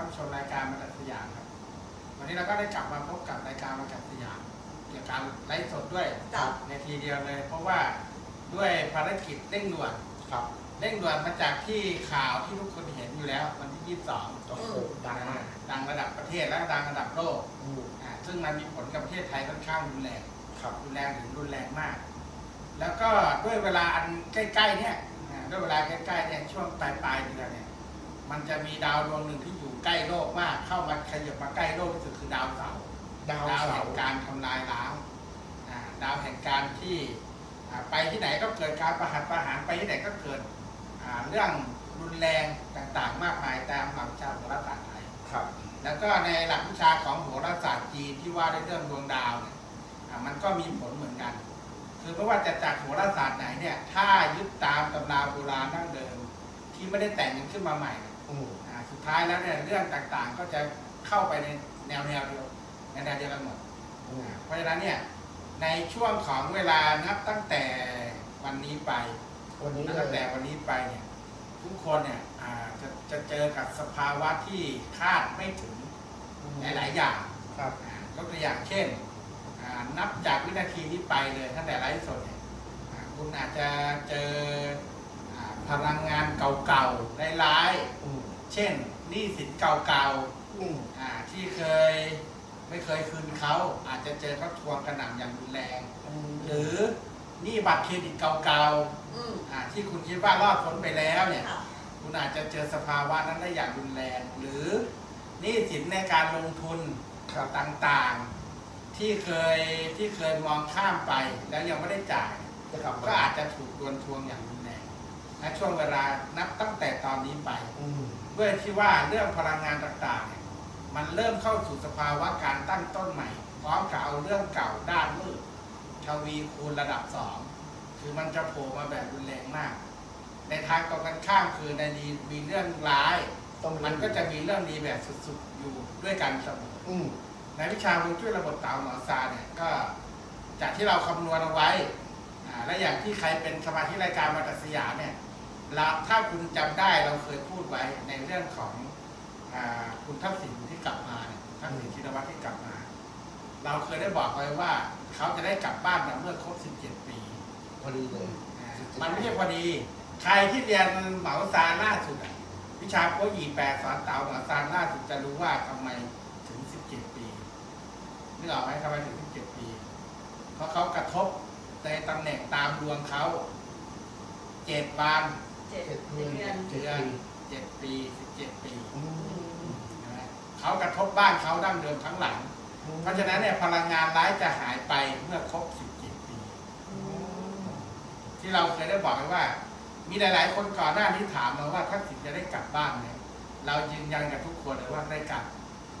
รับชมรายการมาจากสยามครับ วันนี้เราก็ได้กลับมาพบกับรายการมาจากสยาม เกี่ยวกับการไลฟ์สดด้วยจ้ะในทีเดียวเลย เพราะว่าด้วยภารกิจเร่งด่วนครับเร่งด่วนมาจากที่ข่าวที่ทุกคนเห็นอยู่แล้ว วันที่ 22โอ้โหดังมากดังระดับประเทศและดังระดับโลกอืมอ่าซึ่งมันมีผลกับประเทศไทยค่อนข้างรุนแรง ครับ รุนแรงถึงรุนแรงมาก แล้วก็ด้วยเวลาอันใกล้ๆเนี่ยอ่าด้วยเวลาใกล้ๆเนี่ยช่วงปลายปลายๆเดือนเนี่ย มันจะมีดาวดวงหนึ่งที่อยู่ใกล้โลกมาก เข้ามาขยับมาใกล้โลกที่สุดคือดาวเสาร์ดาวดาวเสาแห่งร์การทำลายล้างอ่าดาวแห่งการที่อ่าไปที่ไหนก็เกิดการประหัตประหารไปที่ไหนก็เกิดอ่าเรื่องรุนแรงต่างๆ มากมายตามหลักวิชาโหราศาสตร์ไทย ครับ แล้วก็ในหลักวิชาของโหราศาสตร์จีนที่ว่าด้วยเรื่องดวงดาวเนี่ยอ่ามันก็มีผลเหมือนกัน คือไม่ว่าจะจากโหราศาสตร์ไหนเนี่ย ถ้ายึดตามตำราโบราณดั้งเดิม ที่ไม่ได้แต่งขึ้นมาใหม่เนี่ย อืมอ่าสุดท้ายแล้วเนี่ยเรื่องต่างๆ ก็จะเข้าไปในแนวแนวเดียวในแนวเดียวกันหมดอืมเพราะฉะนั้นเนี่ยในช่วงของเวลานับตั้งแต่วันนี้ไปวันนี้นับเลตั้งแต่ยวันนี้ไปเนี่ยทุกคนเนี่ยอ่าจะจะเจอกับสภาวะที่คาดไม่ถึงหลายๆอย่างครับอ่ายกตัวอย่างเช่นอ่านับจากวินาทีนี้ไปเลยตั้งแต่ไลฟ์สดเนี่ยอ่าคุณอาจจะเจออ่าพลังงานเก่าๆร้ายอืมๆ เช่นหนี้สินเก่าๆอืมอ่าที่เคยไม่เคยคืนเขาอาจจะเจอเขาทวงกระหน่ำอย่างรุนแรงอืมหรือหนี้บัตรเครดิตเก่าอืมๆอ่าที่คุณคิดว่ารอดพ้นไปแล้วเนี่ยค่ะคุณอาจจะเจอสภาวะนั้นได้อย่างรุนแรง หรือหนี้สินในการลงทุนครับต่างๆ ที่เคยที่เคยมองข้ามไปแล้วยังไม่ได้จ่ายจะกลับมาก็อาจจะถูกดวนทวงอย่างรุนแรงในช่วงเวลานับตั้งแต่ตอนนี้ไปอืมด้วยที่ว่าเรื่องพลังงานต่างๆเนี่ยมันเริ่มเข้าสู่สภาวะการตั้งต้นใหม่ พร้อมกับเอาเรื่องเก่าด้านมืดทวีคูณระดับสองคือมันจะโผล่มาแบบรุนแรงมาก ในทางตรงกันข้ามคือในดีมีเรื่องร้าย ต้องมันก็จะมีเรื่องดีแบบสุดๆอยู่ด้วยกันเสมออืมในวิชาฮวงจุ้ยระบบเต๋าหมอซาเนี่ยก็จากที่เราคำนวณเอาไว้อ่าและอย่างที่ใครเป็นสมาชิกรายการมาตัสยามเนี่ย เราถ้าคุณจำได้เราเคยพูดไว้ในเรื่องของอาคุณทักษิณที่กลับมาเนี่ยทักษิณชินวัตรที่กลับมา เราเคยได้บอกไว้ว่า เขาจะได้กลับบ้านมาเมื่อครบ 17 ปีพอดีเลยอ่ามันไม่ใช่พอดี ใครที่เรียนเหมาซานล่าสุดอะวิชาโปหยีแปดสอนเต๋าเหมาซานล่าสุดจะรู้ว่าทำไมถึง 17 ปีนึกออกไหมทำไมถึง 17 ปี เพราะเขากระทบในตำแหน่งตามดวงเขาเจ็ดวัน เจ็ดเจ็ดเดืเดือนอนเจ็ดเดือนปีเจ็ดปีสิบเจ็ดปีอืมใช่ไหมเขากระทบบ้านเขาดั้งเดิมทั้งหลัง เพราะฉะนั้นเนี่ยพลังงานร้ายจะหายไปเมื่อครบ17ปีอืมที่เราเคยได้บอกไปว่า มีหลาย ๆ คนก่อนหน้านี้ถามมาว่าทักษิณจะได้กลับบ้านไหมเรายืนยันกับทุกคนเลยว่าได้กลับ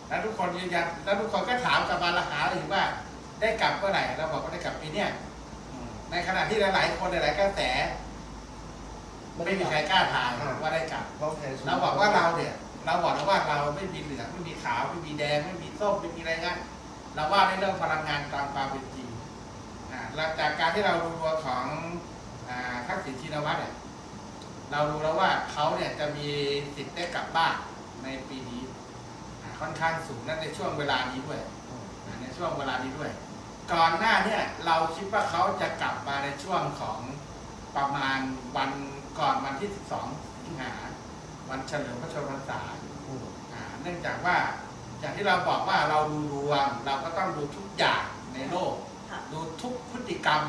แล้วทุกคนยืนยันแล้วทุกคนก็ถามกลับมาละหาอีกว่า ได้กลับเมื่อไหร่เราบอกว่าได้กลับปีเนี้ยอืมในขณะที่หลาย ๆ คนหลาย ๆ กระแส ไม่มีใครกล้าถามว่าได้กลับเพราะแทนเราบอกว่าเราเนี่ย เราบอกแล้วว่าเราไม่มีเหลืองไม่มีขาวไม่มีแดงไม่มีส้มไม่มีอะไรงั้นเราว่าในเรื่องพลังงานตามความเป็นจริงอ่าหลังจากการที่เราดูดวงของอ่าทักษิณชินวัตรเนี่ยเรารู้แล้วว่าเขาเนี่ยจะมีสิทธิ์ได้กลับบ้านในปีนี้อ่าค่อนข้างสูงและในช่วงเวลานี้ด้วยอ่าในช่วงเวลานี้ด้วย ก่อนหน้าเนี่ยเราคิดว่าเขาจะกลับมาในช่วงของประมาณวัน ก่อนวันที่ 12สิงหาวันเฉลิมพระชนมพรรษาอืมอ่าเนื่องจากว่าอย่างที่เราบอกว่าเราดูดวงเราก็ต้องดูทุกอย่างในโลกค่ะดูทุกพฤติกรรม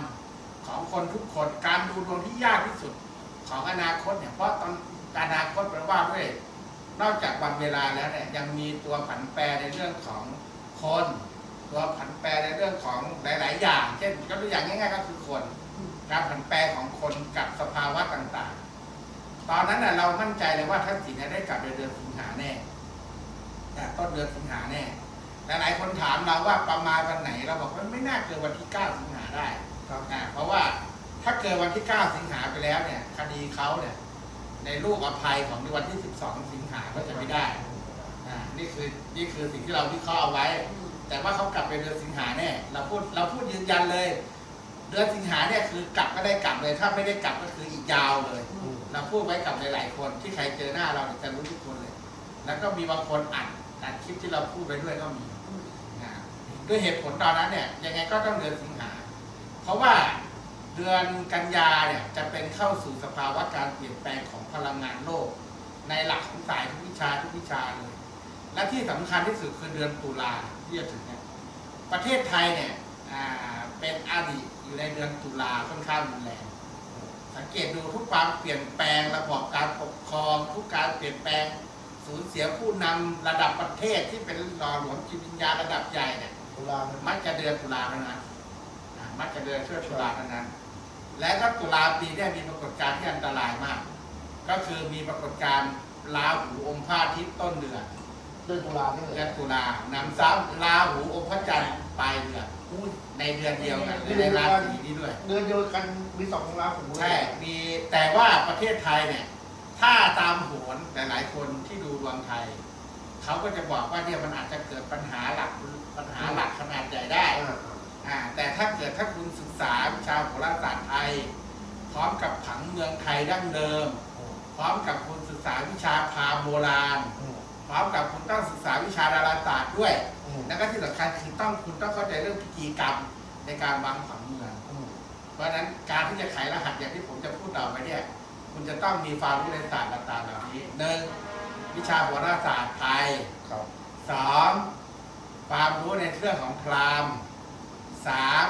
ของคนทุกคนการดูดวงที่ยากที่สุดของอนาคตเนี่ยเพราะตอนอนาคตแปลว่าด้วยนอกจากวันเวลาแล้วเนี่ยยังมีตัวผันแปรในเรื่องของคน ตัวผันแปรในเรื่องของหลาย ๆ อย่าง เช่นก็ตัวอย่างง่าย ๆ ก็คือคน การผันแปรของคนกับสภาวะต่างๆ ตอนนั้นน่ะเรามั่นใจเลยว่าทักษิณเนี่ยได้กลับในเดือนสิงหาแน่อะต้นเดือนสิงหาแน่แต่หลายคนถามเราว่าประมาณวันไหนเราบอกว่าไม่น่าเกินวันที่ 9 สิงหาได้ครับอะเพราะว่าถ้าเกิดวันที่ 9 สิงหาไปแล้วเนี่ยคดีเขาเนี่ยในลูกอภัยของในวันที่ 12 สิงหาก็จะไม่ได้อ่านี่คือนี่คือสิ่งที่เราวิเคราะห์เอาไว้อืมแต่ว่าเขากลับไปเดือนสิงหาแน่เราพูดเราพูดยืนยันเลย เดือนสิงหาเนี่ยคือกลับก็ได้กลับเลย ถ้าไม่ได้กลับก็คืออีกยาวเลยอืม เราพูดไว้กับหลายๆคนที่ใครเจอหน้าเราจะรู้ทุกคนเลย แล้วก็มีบางคนอัดอัดคลิปที่เราพูดไปด้วยก็มีนะด้วยเหตุผลตอนนั้นเนี่ยยังไงก็ต้องเดือนสิงหา เพราะว่าเดือนกันยาเนี่ยจะเป็นเข้าสู่สภาวะการเปลี่ยนแปลงของพลังงานโลก ในหลักของสายทุกวิชาทุกวิชาเลย และที่สำคัญที่สุดคือเดือนตุลาที่จะถึงเนี่ยประเทศไทยเนี่ยเป็นอดีตอยู่ในเดือนตุลาค่อนข้างรุนแรง สังเกตดูทุกความเปลี่ยนแปลงระบอบการปกครองทุกการเปลี่ยนแปลงสูญเสียผู้นำระดับประเทศที่เป็นหล่อหลวมจิตวิญญาณระดับใหญ่เนี่ยตุลามันมักจะเดือนตุลาเท่านั้นอ่ามักจะเดือนช่วงตุลาเท่านั้น และก็ตุลาปีเนี้มีปรากฏการณ์ที่อันตรายมาก ก็คือมีปรากฏการณ์ลาหูอมพระอาทิตย์ต้นเดือนเดือนตุลาเนี่ยเดือนตุลานำซ้ำลาหูอมพระจันทร์ปลายเดือน ในเดือนเดียวกันในราศีนี้ด้วย เดือนเดียวกันมีสองราหูเลยใช่มีแต่ว่าประเทศไทยเนี่ย ถ้าตามโหนหลายๆคนที่ดูดวงไทย เขาก็จะบอกว่าเนี่ยมันอาจจะเกิดปัญหาหลักปัญหาหลักขนาดใหญ่ได้อ่าอ่าแต่ถ้าเกิดถ้าคุณศึกษาวิชาโหราศาสตร์ไทย พร้อมกับผังเมืองไทยดั้งเดิมอืมพร้อมกับคุณศึกษาวิชาพราหมณ์โบราณอืม พร้อมกับคุณต้องศึกษาวิชาดาราศาสตร์ด้วย อืมแล้วก็ที่สำคัญคือต้องคุณต้องเข้าใจเรื่องพิธีกรรมในการวางผังเมือง อืมเพราะฉะนั้นการที่จะไขรหัสอย่างที่ผมจะพูดต่อไปเนี่ย คุณจะต้องมีความรู้ในศาสตร์ต่างๆเหล่านี้หนึ่งวิชาโหราศาสตร์ไทยครับสองความรู้ในเรื่องของพราหมณ์สาม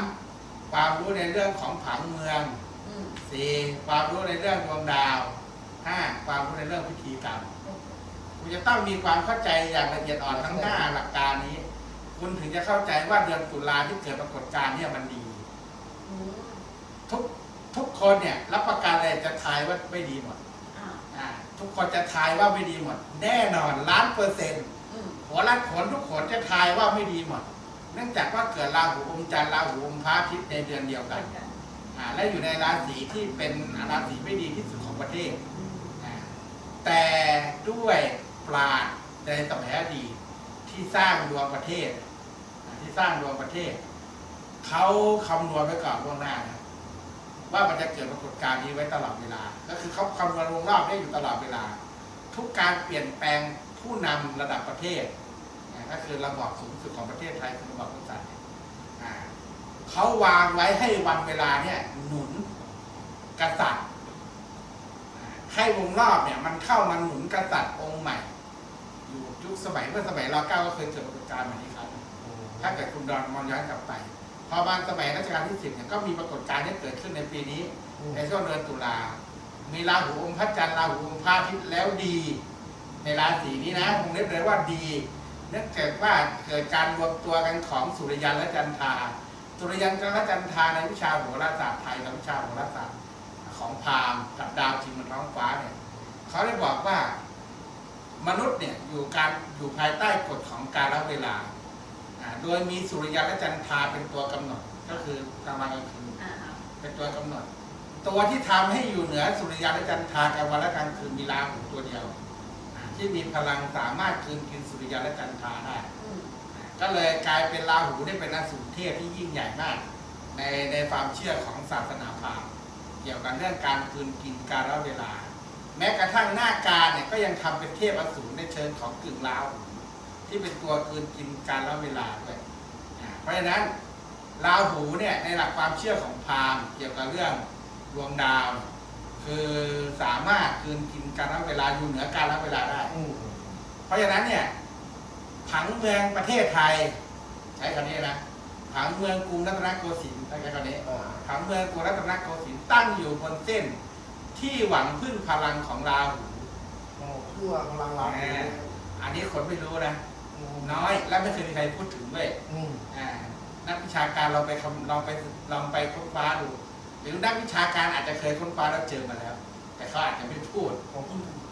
ความรู้ในเรื่องของผังเมืองอืมสี่ความรู้ในเรื่องดวงดาวห้าความรู้ในเรื่องพิธีกรรม คุณจะต้องมีความเข้าใจอย่างละเอียดอ่อนทั้งห้าหลักการนี้ คุณถึงจะเข้าใจว่าเดือนตุลาที่เกิดปรากฏการณ์เนี่ยมันดีอืมทุกทุกคนเนี่ยรับประกันเลยจะทายว่าไม่ดีหมดอ่าอ่าทุกคนจะทายว่าไม่ดีหมด แน่นอนล้านเปอร์เซ็นต์อืมหัวล้านขนทุกคนจะทายว่าไม่ดีหมด เนื่องจากว่าเกิดราหูอมจันทร์ราหูอมพระอาทิตย์ในเดือนเดียวกันอ่าและอยู่ในราศีที่เป็นราศีไม่ดีที่สุดของประเทศอืมอ่าแต่ด้วย ปราในสมัยอดีตที่สร้างดวงประเทศ ที่สร้างดวงประเทศ เขาคำนวณไว้ก่อนล่วงหน้านะว่ามันจะเกิดปรากฏการณ์นี้ไว้ตลอดเวลา ก็คือเขาคำนวณวงรอบได้อยู่ตลอดเวลา ทุกการเปลี่ยนแปลงผู้นำระดับประเทศอ่าก็คือระบอบสูงสุดของประเทศไทยคือระบอบกษัตริย์เขาวางไว้ให้วันเวลาเนี่ยหนุนกษัตริย์ให้วงรอบเนี่ยมันเข้ามาหนุนกษัตริย์องค์ใหม่ อยู่ยุคสมัยเมื่อสมัยรอเก้าก็เคยเกิดปรากฏการณ์แบบนี้ครั้งหนึ่งอืมถ้าเกิดคุณดอนมองย้อนกลับไปพอมาสมัยรัชกาลที่สิบเนี่ยก็มีปรากฏการณ์ที่เกิดขึ้นในปีนี้อืมในช่วงเดือนตุลา มีราหูอมพระจันทร์ราหูอมพระอาทิตย์แล้วดี ในราศีนี้นะวงเล็บเลยว่าดีเนื่องจากว่าเกิดการรวมตัวกันของสุริยันและจันทราสุริยันและจันทราในวิชาโหราศาสตร์ไทยกับวิชาโหราศาสตร์ของพราหมณ์กับดาวจริงบนท้องฟ้าเนี่ยเขาได้บอกว่า มนุษย์เนี่ยอยู่การอยู่ภายใต้กฎของกาลเวลาอ่าโดยมีสุริยันและจันทราเป็นตัวกำหนดก็คือกลางวันกลางคืนอ่าเป็นตัวกำหนด ตัวที่ทำให้อยู่เหนือสุริยันและจันทรากลางวันและกลางคืนมีราหูตัวเดียวอ่าที่มีพลังสามารถคืนกินสุริยันและจันทราได้อืมอ่าก็เลยกลายเป็นราหูได้เป็นอสูรเทพที่ยิ่งใหญ่มาก ในในความเชื่อของศาสนาพราหมณ์เกี่ยวกับเรื่องการคืนกินการละเวลา แม้กระทั่งหน้าการเนี่ยก็ยังทำเป็นเทพอสูรในเชิงของกึ่งราหูที่เป็นตัวคืนกินการละเวลาด้วยอ่าเพราะฉะนั้นราหูเนี่ยในหลักความเชื่อของพราหมณ์เกี่ยวกับเรื่องดวงดาวเนี่ยคือสามารถคืนกินการละเวลาอยู่เหนือการละเวลาได้อืมเพราะฉะนั้นเนี่ยผังเมืองประเทศไทย ใช้คำนี้นะผังเมืองกรุงรัตนโกสินทร์ใช้คำนี้อ่าผังเมืองกรุงรัตนโกสินทร์ตั้งอยู่บนเส้น ที่หวังพึ่งพลังของราหูโอ้เพื่อพลังราหูอันนี้คนไม่รู้นะอืมน้อยและไม่เคยมีใครพูดถึงด้วยอืมอ่านักวิชาการเราไปคำลองไปลองไปค้นคว้าดู หรือนักวิชาการอาจจะเคยค้นคว้าแล้วเจอมาแล้ว แต่เขาอาจจะไม่พูดผม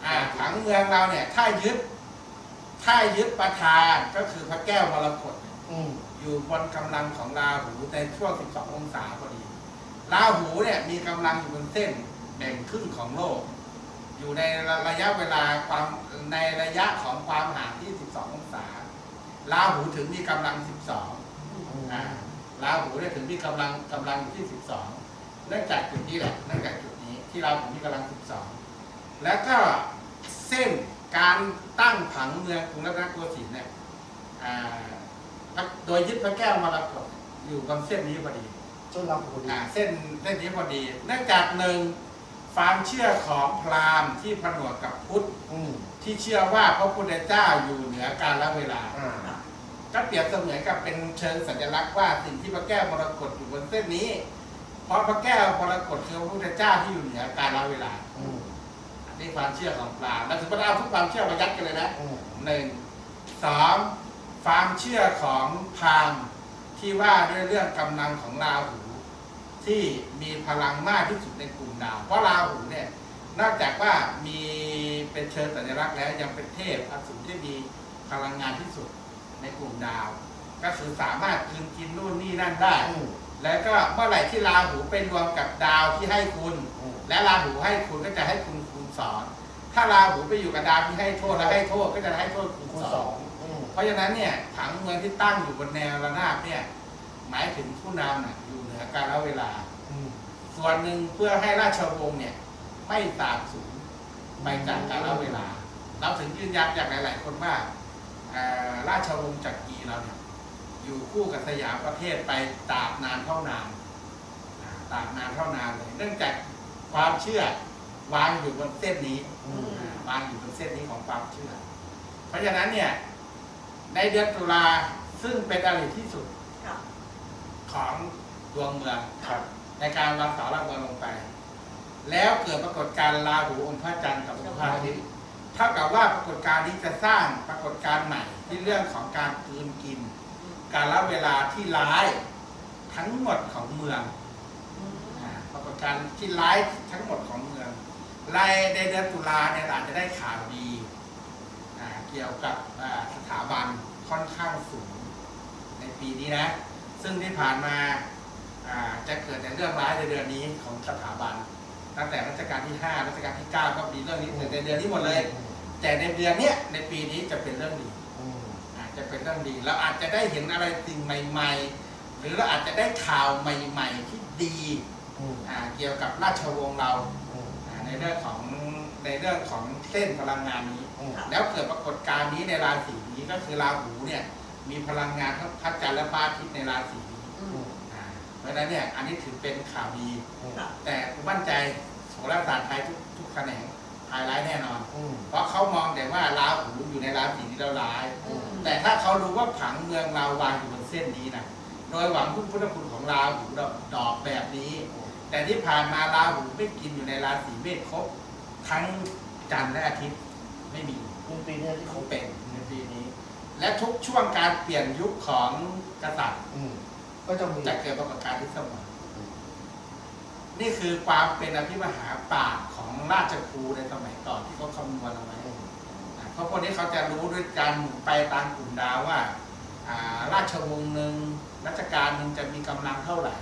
อ่าผังเมืองเราเนี่ย ถ้ายึด ถ้ายึดประธานก็คือพระแก้วมรกตเนี่ยอืมอยู่บนกำลังของราหูในช่วง 12 องศาพอดีราหูเนี่ย มีกำลังอยู่บนเส้น แบ่งครึ่งของโลก อยู่ในระยะเวลาความในระยะของความห่างที่ 12 องศาราหูถึงมีกำลัง 12อืมอ่าราหูเนี่ยถึงมีกำลังกำลังอยู่ที่ 12เนื่องจากจุดนี้แหละเนื่องจากจุดนี้ที่ราหูมีกำลัง 12 แล้วก็เส้นการตั้งผังเมืองกรุงรัตนโกสินทร์เนี่ยอ่าโดยยึดพระแก้วมรกตอยู่บนเส้นนี้พอดีต้นราหูดีอ่าเส้นเส้นนี้พอดีเนื่องจากหนึ่ง ความเชื่อของพราหมณ์ที่ผนวกกับพุทธอืมที่เชื่อว่าพระพุทธเจ้าอยู่เหนือการละเวลา อ่าก็เปรียบเสมือนกับเป็นเชิงสัญลักษณ์ว่าสิ่งที่พระแก้วมรกตอยู่บนเส้นนี้ เพราะพระแก้วมรกตคือพระพุทธเจ้าที่อยู่เหนือการละเวลาอืมอันนี้ความเชื่อของพราหมณ์แล้วถึงพระเอาทุกความเชื่อมายัดกันเลยนะ อืมหนึ่งสองความเชื่อของพราหมณ์ที่ว่าด้วยเรื่องกำลังของราหู ที่มีพลังมากที่สุดในกลุ่มดาว เพราะราหูเนี่ยนอกจากว่ามีเป็นเชิงสัญลักษณ์แล้วยังเป็นเทพอสูรที่มีพลังงานที่สุดในกลุ่มดาว ก็คือสามารถคืนกินนู่นนี่นั่นได้อืมแล้วก็เมื่อไหร่ที่ราหูเป็นรวมกับดาวที่ให้คุณอืมและราหูให้คุณก็จะให้คุณคูณสอนถ้าราหูไปอยู่กับดาวที่ให้โทษและให้โทษก็จะให้โทษคูณคูณสสอองงอืมเพราะฉะนั้นเนี่ยผังเมืองที่ตั้งอยู่บนแนวระนาบเนี่ย หมายถึงผู้นำน่ะอยู่เหนือการละเวลาอืมส่วนหนึ่งเพื่อให้ราชวงศ์เนี่ยไม่สาบสูญไปจากการละเวลา เราถึงยืนยันจากหลาย ๆ คนว่าเอ่อราชวงศ์จักรีเราเนี่ยอยู่คู่กับสยามประเทศไปตราบนานเท่านานอ่าตราบนานเท่านานเลยเนื่องจากความเชื่อวางอยู่บนเส้นนี้อืมอ่าวางอยู่บนเส้นนี้ของความเชื่อ เพราะฉะนั้นเนี่ยในเดือนตุลาซึ่งเป็นอริที่สุดค่ะ ของดวงเมืองครับในการวางเสาหลักเมืองลงไป แล้วเกิดปรากฏการณ์ราหูอมพระจันทร์กับองค์พระอาทิตย์เท่ากับว่าปรากฏการณ์นี้จะสร้างปรากฏการณ์ใหม่ที่เรื่องของการกลืนกิน การละเวลาที่ร้ายทั้งหมดของเมืองอืมอ่าปรากฏการณ์ที่ร้ายทั้งหมดของเมืองรายในเดือนตุลาเนี่ยอาจจะได้ข่าวดีอ่าเกี่ยวกับอ่าสถาบันค่อนข้างสูงในปีนี้นะ ซึ่งที่ผ่านมาอ่าจะเกิดแต่เรื่องร้ายในเดือนนี้ของสถาบัน ตั้งแต่รัชกาลที่ 5 รัชกาลที่ 9 ก็มีเรื่องนี้เกิดในเดือนนี้หมดเลย แต่ในเดือนเนี้ยในปีนี้จะเป็นเรื่องดีอืมอาจจะเป็นเรื่องดีเราอาจจะได้เห็นอะไรสิ่งใหม่ ๆ หรือเราอาจจะได้ข่าวใหม่ ๆ ที่ดีอืมอ่าเกี่ยวกับราชวงศ์เราอืมอ่าในเรื่องของในเรื่องของเส้นพลังงานนี้อืมแล้วเกิดปรากฏการณ์นี้ในราศีนี้ก็คือราหูเนี่ย มีพลังงานทั้งพระจันทร์และพระอาทิตย์ในราศีนี้อือืมมอ่าเพราะฉะนั้นเนี่ยอันนี้ถือเป็นข่าวดีอืมค่ะ แต่ผมมั่นใจโหราศาสตร์ไทยทุกทุกแขนงไฮไลท์แน่นอนอืมเพราะเขามองแต่ว่าราหูอยู่ในราศีที่เราร้าย อืม แต่ถ้าเขารู้ว่าผังเมืองเราวางอยู่บนเส้นนี้นะโดยหวังพึ่งพุทธคุณของราหูดอกดอกแบบนี้ แต่ที่ผ่านมาราหูไม่กินอยู่ในราศีเมษครบ ทั้งจันทร์และอาทิตย์ไม่มีคือปีเนี้ยที่เขาเขาเป็นในปีนี้ และทุกช่วงการเปลี่ยนยุคของกษัตริย์อืมก็จะมีจะเกิดปรากฏการณ์ที่เสมอนี่คือความเป็นอภิมหาปราชญ์ของราชครูในสมัยก่อนที่เขาคำนวณเอาไว้อืมอ่าเพราะพวกนี้เขาจะรู้ด้วยการหมุนไปตามกลุ่มดาวว่าอ่า ราชวงศ์หนึ่งรัชกาลหนึ่งจะมีกำลังเท่าไหร่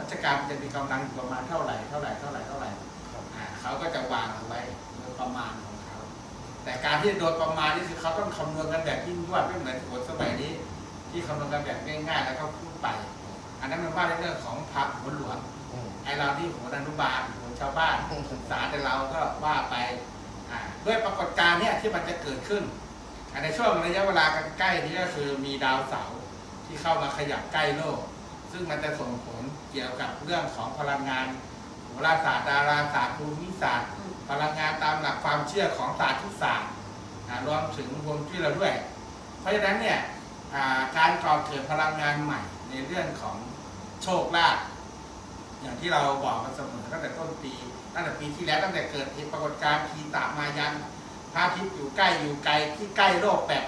รัชกาลจะมีกำลังอยู่ประมาณเท่าไหร่เท่าไหร่เท่าไหร่เท่าไหร่ครับอ่าเขาก็จะวางเอาไว้โดยประมาณของเขา แต่การที่โดยประมาณนี่คือเขาต้องคำนวณกันแบบยิ่งยวดไม่เหมือนโหนสมัยนี้ ที่คำนวณกันแบบง่ายๆแล้วก็พูดไป อันนั้นมันว่าในเรื่องของพระหัวหลวงไอเราที่หัวอนุบาลหัวชาวบ้านศึกษาแต่เราก็ว่าไปด้วยปรากฏการณ์เนี่ยที่มันจะเกิดขึ้นในช่วงระยะเวลาใกล้นี้ก็คือมีดาวเสาร์ที่เข้ามาขยับใกล้โลก ซึ่งมันจะส่งผลเกี่ยวกับเรื่องของพลังงานโหราศาสตร์ดาราศาสตร์ภูมิศาสตร์ พลังงานตามหลักความเชื่อของศาสตร์ทุกศาสตร์อ่ารวมถึงฮวงจุ้ยเราด้วย เพราะฉะนั้นเนี่ยอ่าการก่อเกิดพลังงานใหม่ในเรื่องของโชคลาภอย่างที่เราบอกมาเสมอตั้งแต่ต้นปีตั้งแต่ปีที่แล้วตั้งแต่เกิดเหตุปรากฏการณ์ทีตามายันพระอาทิตย์อยู่ใกล้อยู่ไกลที่ใกล้โลกแบบ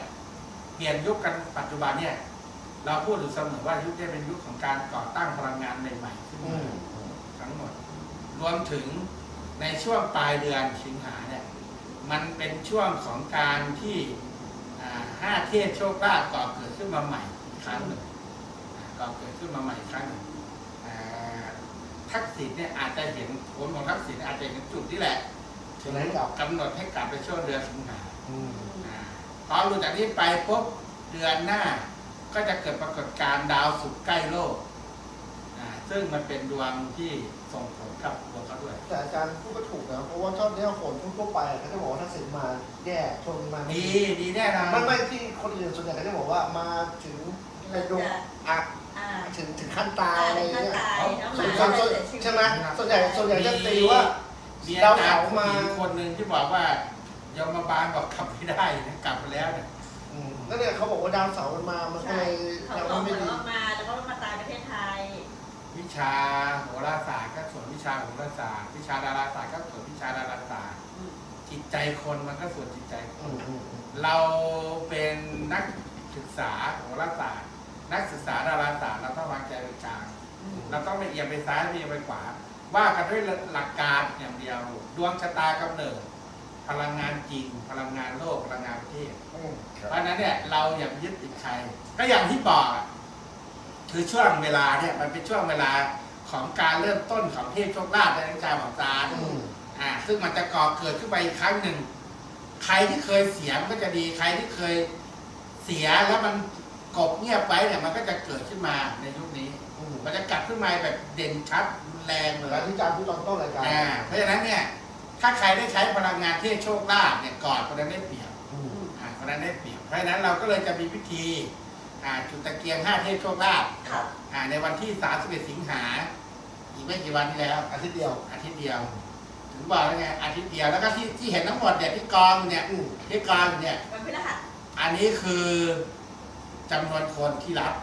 เปลี่ยนยุคกันปัจจุบันเนี่ยเราพูดอยู่เสมอว่ายุคนี้เป็นยุคของการก่อตั้งพลังงานใหม่ๆขึ้นอืมามอืมทั้งหมด รวมถึง ในช่วงปลายเดือนสิงหาเนี่ยมันเป็นช่วงของการที่อ่าห้าเทพโชคลาภก่อเกิดขึ้นมาใหม่อีกครั้งหนึ่งอ่าก่อเกิดขึ้นมาใหม่อีกครั้งหนึ่งอ่าทักษิณเนี่ยอาจจะเห็นผลของทักษิณอาจจะเห็นจุดที่แหละถึงกำหนดให้กลับไปช่วงเดือนสิงหาอืมอ่าพอหลุดจากนี้ไปปุ๊บเดือนหน้าก็จะเกิดปรากฏการณ์ดาวศุกร์ใกล้โลกอ่า ซึ่งซึ่งมันเป็นดวงที่ส่งผลกับตัวเขาด้วย แต่อาจารย์พูดก็ถูกนะเพราะว่าชอบเนี้ยคนทั่วๆไปเขาจะบอกว่าถ้าเสร็จมาแย่ชนมาดีดีแน่นอนไม่ไม่ที่คนอื่นส่วนใหญ่เขาจะบอกว่ามาถึงในดวงอะอ่าถึงถึงขั้นตายอะไรอย่างขั้นเงี้ยตายน้ำหส่มาวนส่วนเสียชีวิตใช่ไหมส่วนใหญ่ส่วนใหญ่จะตีว่ามีอาดาวจารเสาย์ร์มาผู้หญิงคนหนึ่งที่บอกว่ายมบาลบอกกลับไม่ได้นะกลับไปแล้วเนี่ยอืมนั่นเนี่ยเขาบอกว่าดาวเสาร์มันมามันก็ใช่เลยเขายังบอกไม่เหมือนดีว่ามาแล้วก็มาตายประเทศไทยวิ ชาโหราศาสตร์ก็ส่วนวิชาโหราศาสตร์วิชาดาราศาสตร์ก็ส่วนวิชาดาราศาสตร์อืมจิตใจคนมันก็ส่วนจิตใจคอืนมอืมอืมเราเป็นนักศึกษาโหราศาสตร์ นักศึกษาดาราศาสตร์เราต้องวางใจเป็นกลางอืมเราต้องไม่เอียงไปซ้ายไม่เอียงไปขวา ว่ากันด้วยหลักการอย่างเดียว ดวงชะตากำเนิด พลังงานจริง พลังงานโลกพลังงานประเทศอืมเพราะฉะนั้นเนี่ยเราอย่าไปยึดติดใครก็อย่างที่บอกอะ คือช่วงเวลาเนี่ยมันเป็นช่วงเวลาของการเริ่มต้นของเทพโชคลาภในวิชาของตาลอืมอ่า ซึ่งมันจะก่อเกิดขึ้นไปอีกครั้งหนึ่ง ใครที่เคยเสียมันก็จะดี ใครที่เคยเสียแล้วมันกบเงียบไว้เนี่ยมันก็จะเกิดขึ้นมาในยุคนี้อืมมันจะกลับขึ้นมาแบบเด่นชัดรุนแรงเลแล้ยวที่อาจารย์พูดตอนต้นรายการอ่า เพราะฉะนั้นเนี่ย ถ้าใครได้ใช้พลังงานเทพโชคลาภเนี่ยก่อนคนนั้นได้เปรียบอืมอ่าคนนั้นได้เปรียบ เพราะฉะนั้นเราก็เลยจะมีพิธี อ่าจุดตะเกียงห้าเทพโชคลาภค่ะอ่าในวันที่31สิงหา อีกไม่กี่วันที่แล้ว อาทิตย์เดียว อาทิตย์เดียว ถึงบอกแล้วไงอาทิตย์เดียวแล้วก็ที่ที่เห็นทั้งหมดเนี่ยที่กองอยู่เนี่ยอืมที่กองอยู่เนี่ย วันพฤหัส อันนี้คือจำนวนคนที่รับ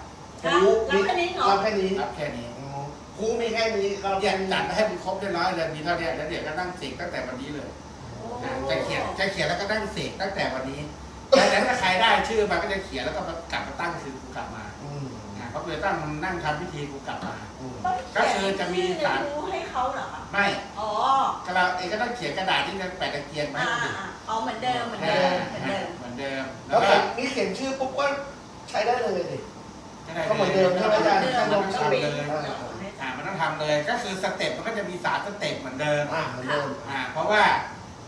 ครูรับแค่นี้เหรอ รับแค่นี้รับแค่นี้อืมครูมีแค่นี้ก็เรียนจัดให้มันครบเรียบร้อยเลยมีเท่าเนี้ยแล้วเดี๋ยวก็นั่งเสกตั้งแต่วันนี้เลยโอ้อ่าจะเขียนจะเขียนแล้วก็นั่งเสกตั้งแต่วันนี้ ดังนั้นถ้าใครได้ชื่อมาก็จะเขียนแล้วก็กลับมาตั้งชื่อกูกลับมาอืมอ่าเขาเลยตั้งนั่งทำพิธีกูกลับมา อืมต้องก็คือจะมีสารชื่อให้เขาเหรอคะไม่อ๋อ ก็เราเองก็ต้องเขียนกระดาษที่จะแปะตะเกียงไว้อ่าให้ดูอ่าอ๋อเหมือนเดิมเหมือนเดิมเหมือนเดิม เหมือนเดิมแล้แล้ววก็เขียนนี่เขียนชื่อปุ๊บก็ใช้ได้เลยดิ ก็ได้ก็เหมือนเดิมใช่ไหมอาจารย์เดิมแค่ลงมันชื่ต้องอเป็นเลยอ่ามันต้องทำเลยก็คือสเต็ปมันก็จะมีสามสเต็ปเหมือนเดิม อ่าเหมือนเดิม อ่าเพราะว่า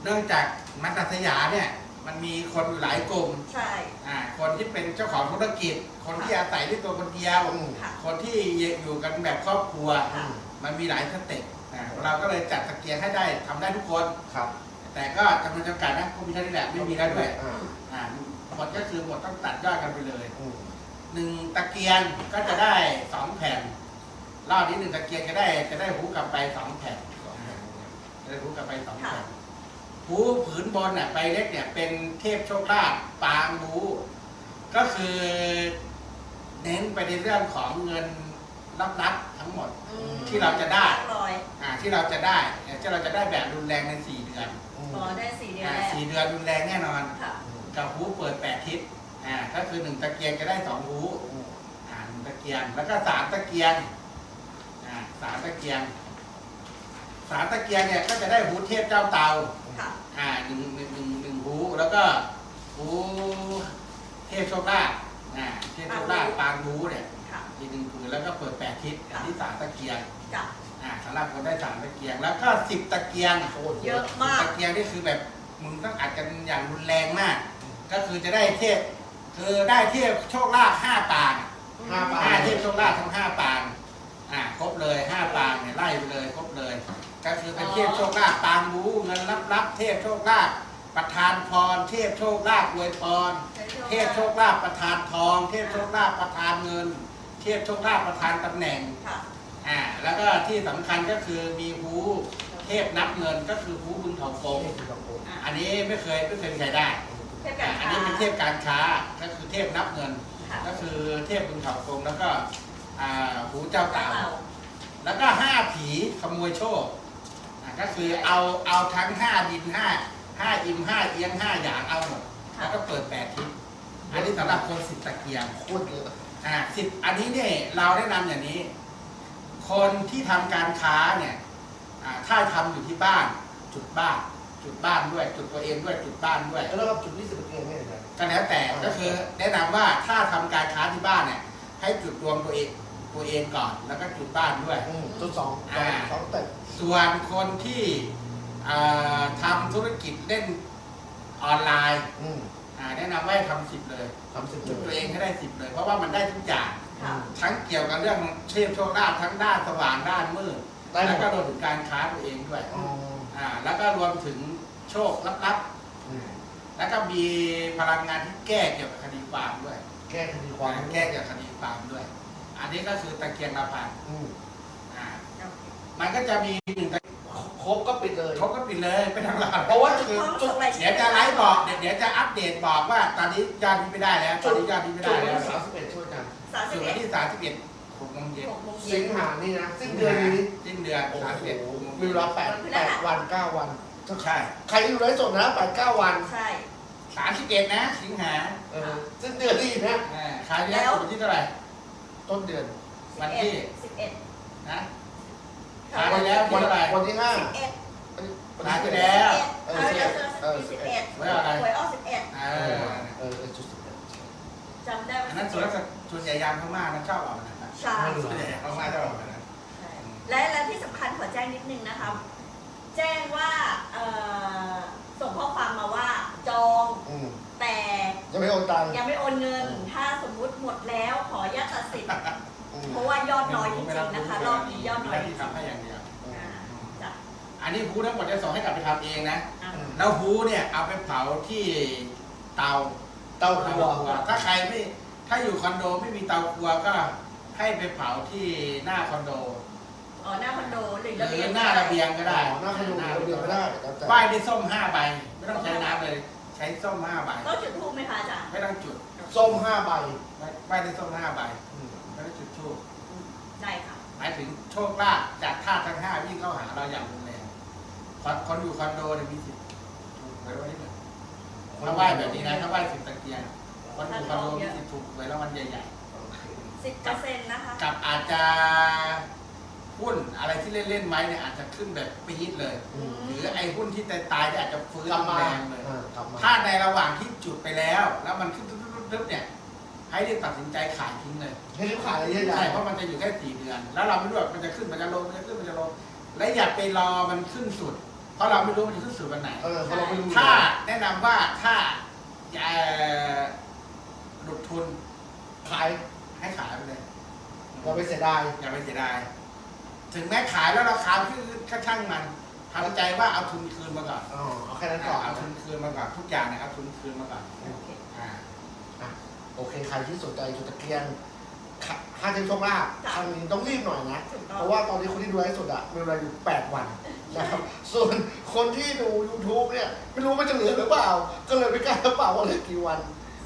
เนื่องจากมัตสยามเนี่ย มันมีคนอยู่หลายกลุ่มใช่ อ่าคนที่เป็นเจ้าของธุรกิจ คนที่อาศัยด้วยตัวคนเดียวอืมค่ะคนที่อยู่กันแบบครอบครัว ค่ะ มันมีหลายสเต็ปอ่าเราก็เลยจัดตะเกียงให้ได้ทำได้ทุกคน ครับแต่ก็จำนวนจำกัดนะก็มีเท่านี้แหละไม่มีแล้วด้วยอ่าอ่าหมดก็คือหมดต้องตัดยอดกันไปเลยอืมหนึ่งตะเกียงก็จะได้สองแผ่นรอบนี้หนึ่งตะเกียงจะได้จะได้หูกลับไปสองแผ่นจะได้หูกลับไปสองแผ่น หูผืนบนน่ะใบเล็กเนี่ยเป็นเทพโชคลาภปางหูก็คือเน้นไปในเรื่องของเงินลับๆทั้งหมดอืมที่เราจะได้ลอยอ่าที่เราจะได้ที่เราจะได้แบบรุนแรงในสี่เดือนอืมรอได้สี่เดือนอ่าแรกสี่เดือนรุนแรงแน่นอน ค่ะ กับหูเปิดแปดทิศอ่าก็คือหนึ่งตะเกียงจะได้สองหูอืมอ่าหนึ่งตะเกียง แล้วก็สามตะเกียงอ่าสามตะเกียงสามตะเกียงเนี่ยก็จะได้หูเทพเจ้าเตาค่ะ อ่าหนึ่งหนึ่งหนึ่งหนึ่งหูแล้วก็หูเทพโชคลาภอ่าเทพโชคลาภปางหูเนี่ยค่ะอีกหนึ่งผืนแล้วก็เปิดแปดทิศอันที่สามตะเกียงจ้ะอ่าสำหรับคนได้สามตะเกียงแล้วก็สิบตะเกียงโคตรเยอะมากตะเกียงนี่คือแบบมึงต้องอัดกันอย่างรุนแรงมาก ก็คือจะได้เทพคือได้เทพโชคลาภห้าปางห้าปางห้าเทพโชคลาภทั้งห้าปางอ่าครบเลยห้าปางเนี่ยไล่ไปเลยครบเลย ก็คือเป็นเทพโชคลาภปางรู้เงินรับรับเทพโชคลาภประธานพร เทพโชคลาภอวยพร เทพโชคลาภประธานทอง เทพโชคลาภประธานเงิน เทพโชคลาภประธานตำแหน่งค่ะอ่าแล้วก็ที่สำคัญก็คือมีหูเทพนับเงินก็คือหูบึงเถากงนี่คือคำพูดอะอันนี้ไม่เคยไม่เคยมีใครได้เทพการอันค้านี้เป็นเทพการค้าก็คือเทพนับเงินค่ะก็คือเทพบึงเถากงแล้วก็อ่าหูเจ้าเต่าเต่าแล้วก็ห้าผีขโมยโชคอะ ก็คือเอาเอาทั้งห้าดินห้าห้าอิมห้าเอียงห้าหยางเอาหมดแล้วก็เปิดแปดทิศอันนี้สำหรับคนสิบตะเกียงโคตรเยอะอ่าสิบอันนี้เนี่ยเราแนะนำอย่างนี้ คนที่ทำการค้าเนี่ยอ่าถ้าทำอยู่ที่บ้าน จุดบ้าน จุดบ้านด้วย จุดตัวเองด้วยจุดบ้านด้วยแล้วก็จุดที่สิบเกียงเนี่ยนะก็แล้วแต่ก็คือ แนะนำว่าถ้าทำการค้าที่บ้านเนี่ยให้จุดรวมตัวเองตัวเองก่อน แล้วก็จุดบ้านด้วยอืมจุดสองสองอ่าสองเต็ป ส่วนคนที่อ่าทำธุรกิจเล่นออนไลน์อืมอ่าแนะนำว่าให้ทำสิบเลยทำสิบจุดเลตัวยเองให้ได้สิบเลย เพราะว่ามันได้ทุกอย่างคค่ะทั้งเกี่ยวกับเรื่องเชื่อมโชคลาภทั้งด้านสว่างด้านมืดได้หมแล้วดก็รวมถึงการค้าตัวเองด้วยอ๋ออ่าแล้วก็รวมถึงโชคลับอืมๆแล้วก็มีพลังงานที่แก้เกี่ยวกับคดีความด้วย แก้คดีความแก้เกี่ยวกับคดีความด้วย อันนี้ก็คือตะเกียงละพันอืมอ่าโอเค มันก็จะมีหนึ่งตะครบก็ปิดเลยเขาก็ปิดเลยไปทางหลังเพราะว่าจุดจุดพร้อมจุส่ดงรายชื่เดี๋ยวจะไลฟ์บอกเดี๋ยวเดี๋ยวจะอัปเดตบอกว่าตอนนี้ยอดนี้ไม่ได้แล้วตอนนี้ยอดนี้ไม่จุได้ดแล้วสามสิบเอ็ดช่วยกันสามสิส่บวนเอ็วันดที่สามสิบเอ็ดหกโมงเย็นหกโมงเย็สินงหานี่นะสิ้นเดือนนี้สิ้นเดือนโอ้สามสิบเอ็ดโหหกโมงมีเย็นเวลาแปดแปดวันเก้าวันใช่ใครอยู่ไร้สดนะแปดเก้าวันใช่สามสิบเอ็ดนะสิงหาเออสิ้นเดือนนี่นะอ่าขายที่แล้ววันที่เท่าไหร่ต้นเดือนวันที่สิบเอ็ดนะ ขายไปแล้วที่วันเท่าไหร่วันที่ห้าสิบเอ็ดวันขายไปที่แล้วเออเอาสิบเดี๋เอ็ยวดเจอสิบเอ็ดไว้อะไรหวยออกสิบเอ็ดเอเอออเออเออจุดสิบเอ็ดจำได้ว่าอันนั้นส่วนราชส่วนใหญ่ยามพม่านะชอบเอาอันนะครับใช่ส่วนใหญ่พม่าชอบเอาอันนั้นใช่และและที่สำคัญขอแจ้งนิดนึงนะคะแจ้งว่าเอ่อส่งข้อความมาว่าจองอืมแต่ยังไม่โอนตังค์ยังไม่โอนเงิน ถ้าสมมุติหมดแล้วขออนุญาตตัดสิทธิ์อืม เพราะว่ายอดน้อยจริงๆนะคะ รอบนี้ยอดน้อยจริที่งทำให้อย่างเดียวๆอ่าจ้ะอันนี้ฮูทั้งหมดจะส่งให้กลับไปทำเองนะ อะ แล้วฮูเนี่ยเอาไปเผาที่เตาเต้าครัวถ้าใครไม่ถ้าอยู่คอนโดไม่มีเตาครัวก็ให้ไปเผาที่หน้าคอนโดอ๋อหน้าคอนโดหรือหระเบีรืยองหน้าระเบียงก็ได้อ๋อหน้าคอนโดระเบียงไม่ได้แล้วแต่ไหว้ด้วยส้มห้าใบไม่ต้องใช้น้ำเลย ใช้ส้มห้าใบต้องจุดทูบไหมคะอาจารย์ไม่ต้องจุดส้มห้าใบไหว้ด้วยส้มห้าใบ อืม ไม่ต้องจุดทูบอืมได้ค่ะ หมายถึงโชคลาภจากธาตุทั้งห้าวิ่งเข้าหาเราอย่างรุนแรงคนคนอยู่คอนโดเนี่ยมีสิทธิ์ถูกไว้ไว้ที่หนึ่งถ้าไหว้แบบนี้นะถ้าไหว้สิบตะเกียงคนอยู่คอนโดมีสิทธิ์ถูกไว้แล้วมันใหญ่สิบเปอร์เซ็นต์นะคะ ๆกับอาจจะหุ้นอะไรที่เล่นๆไหมเนี่ยอาจจะขึ้นแบบปี๊ดเลย อืม หรือไอ้หุ้นที่ตายๆเนี่ยอาจจะฟื้นกลับมาแรงเลย อ่ากลับมาถ้าในระหว่างที่จุดไปแล้ว แล้วมันขึ้นตึ๊บๆๆเนี่ย ให้รีบตัดสินใจขายทิ้งเลยให้รีบขายเลยใช่ไหมใช่เพราะมันจะอยู่แค่สี่เดือน แล้วเราไม่รู้ว่ามันจะขึ้นมันจะลงมันจะขึ้นมันจะลงและอย่าไปรอมันขึ้นสุด เพราะเราไม่รู้มันจะขึ้นสุดวันไหนเออเขาเราไม่รู้ถ้าแนะนำว่าถ้าเอ่อหลุดทุนขายให้ขายไปเลยเราไปเสียดายอย่าไปเสียดายถึงแม้ขายแล้วราคาขึ้นก็ช่างมันทำใจว่าเอาทุนคืนมาก่อนอ๋อเอาแค่นั้นก่อนเอาทุนคืนมาก่อนทุกอย่างเนี่ยเอาทุนคืนมาก่อน โอเคอ่าโอเคใครที่สนใจจุดตะเกียงค่ะห้าเทมโชคลาภทางนี้ต้องรีบหน่อยนะถูกต้เพองราะว่าตอนนี้คนที่ดูไลฟ์สดอะมีเวลาอยู่8วันนะครับส่วนคนที่ดู YouTube เนี่ย ไม่รู้มันจะเหลือหรือเปล่า ก็เลยไม่กล้าเปล่าว่าเหลือกี่วัน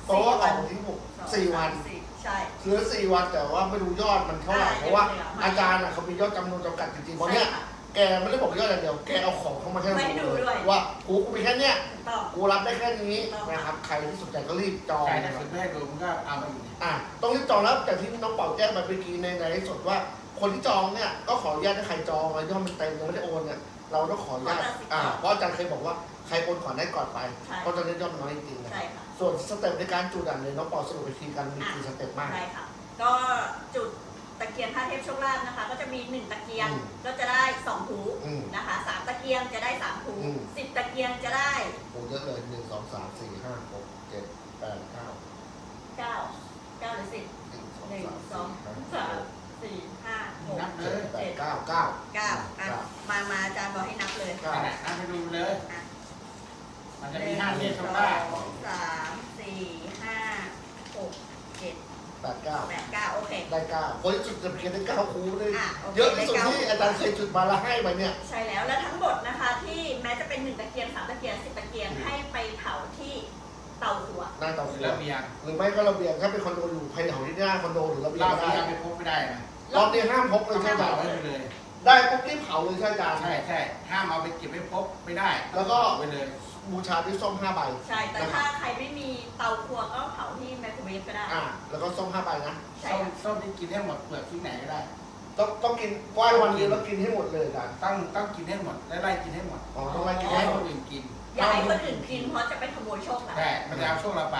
เพราะว่าออกที่หกสี่วันสี่ใช่เหลือสี่วันแต่ว่าไม่รู้ยอดมันเท่าไหร่อ่าเพราะว่ายังไม่เหลืออาจารย์อะเขามียอดจำนวนจำกัดจริงๆเพราะเนี้ยใช่ค่ะ แกไม่ได้บอกยอดอย่างเดียวแกเอาของเข้ามาให้ไม่ให้ดูด้วยว่ากูกูมีแค่เนี้ยถูกต้อง กูรับได้แค่นี้ถูกต้องนะครับ ใครที่สนใจก็รีบจองใครจะนะครับซื้อไม่ให้ดูมันก็เอามาอยู่เนี่ยอะต้องรีบจองแล้วแต่ที่น้องเป่าแจ้งมาเมื่อกี้ในในไลฟ์สดว่า คนที่จองเนี่ยก็ขออนุญาตให้ใครจองแล้วยอดมันเต็มยังไม่ได้โอนเนี่ยเราต้องขออนุญาตขอตัดสิทธิ์อ่าก่อนเพราะอาจารย์เคยบอกว่าใครโอนก่อนได้ก่อนไปใช่ เพราะตอนนี้ยอดมันน้อยจริงๆนะใช่ค่ะส่วนสเต็ปในการจูดอะเลยน้องเป่าสรุปอีกทีกันมีกี่สเต็ปมาก ใช่ค่ะ ก็จุด ตะเกียงท่าเทพโชคลาภนะคะ ก็จะมีหนึ่งตะเกียงอืมก็จะได้สองหูอืมนะคะสามตะเกียงจะได้สามหูอืม สิบตะเกียงจะได้โอ้เยอะเลยหนึ่งสองสามสี่ห้าหกเจ็ดแปดเก้าเก้าเก้าหรือสิบหนึ่งสองหนึ่งสามสองสี่ห้าสามสี่ห้าหกนับเลเจ็ดยแปดเก้าเก้าเก้าอะเก้ามามาอาจารย์บอกให้นับเลยเก้าขนาดนับไปดูเลยอะมันหจะนึ่มีงห้าเทพโชสคลาภองสามสี่ห้าหกเจ็ด แปดเก้าแปดเก้าโอเค ได้เก้าคนที่จุดจะเพียงได้เก้าคูเลยอะโอเคเยอะที่สุดได้เก้า ที่อาจารย์เคยจุดมาแล้วให้ไปเนี่ย ใช่แล้วและทั้งหมดนะคะ ที่แม้จะเป็นหนึ่งตะเกียงสามตะเกียงสิบตะเกียงให้ไปเผาที่เตาหัว หน้าเตาหรืหัอวระเบียงหรือไม่ก็ระเบียงถ้าเป็นคอนโดอยู่ภายในของที่หน้าคอนโดหรือระเบียรงอบก็นี้ได้เอาไปพกไม่ได้นะรอบนี้ห้ามพกเลยต้องใช่ไหมเผาไว้เลย ได้ปุ๊บรีบเผาเลยใช่ไหมอาจารย์ ใช่ใช่ห้ามเอาไปเก็บไว้พกไม่ได้แล้วก็เผาไว้เลย บูชาด้วยส้มห้าใบใช่ แต่ถ้าใครไม่มีเตาครัวก็เผาที่ไมโครเวฟก็ได้ อ่า แล้วก็ส้มห้าใบนะ ใช่ส้มค่ะส้มที่กินให้หมดเปลือกที่ไหนก็ได้ ต้องต้องกินไหว้วันเดียวแล้วกินให้หมดเลยอาจารย์ ต้องต้องกินให้หมดและไล่กินให้หมดอ๋อต้องไล่กินให้ให้หคมดนอื่นกินอย่าให้คนอื่นกินเพราะจะไปขโมยโชคเราใช่มันจะเอาโชคเราไป